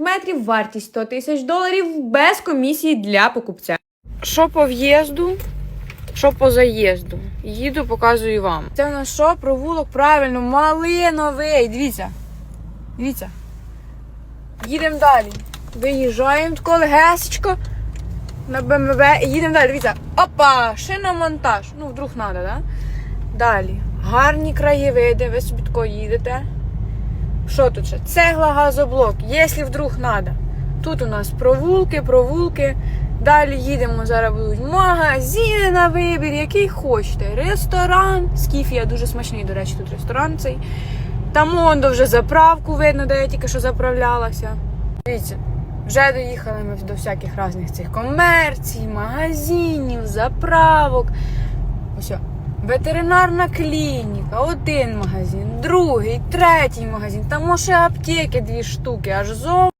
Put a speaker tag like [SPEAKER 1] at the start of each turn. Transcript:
[SPEAKER 1] метрів, вартість 100 тисяч доларів без комісії для покупця. Що по в'їзду, що по заїзду. Їду, показую вам. Це у нас що? Провулок правильно, малиновий. Дивіться. Дивіться. Їдемо далі. Виїжджаємо тако легесечко на БМВ і їдемо далі. Дивіться. Опа! Шиномонтаж. Ну, вдруг треба, да? Далі. Гарні краєвиди, ви собі тако їдете. Що тут ще? Цегла, газоблок, якщо вдруг треба. Тут у нас провулки, провулки. Далі їдемо, зараз будуть магазини на вибір, який хочете. Ресторан. Скіфія дуже смачний, до речі, тут ресторан цей. Там Мондо вже заправку видно, де я тільки що заправлялася. Дивіться, вже доїхали ми до всяких різних цих комерцій, магазинів, заправок. Ось. Ветеринарна клініка, один магазин, другий, третій магазин. Там ще аптеки дві штуки, аж зо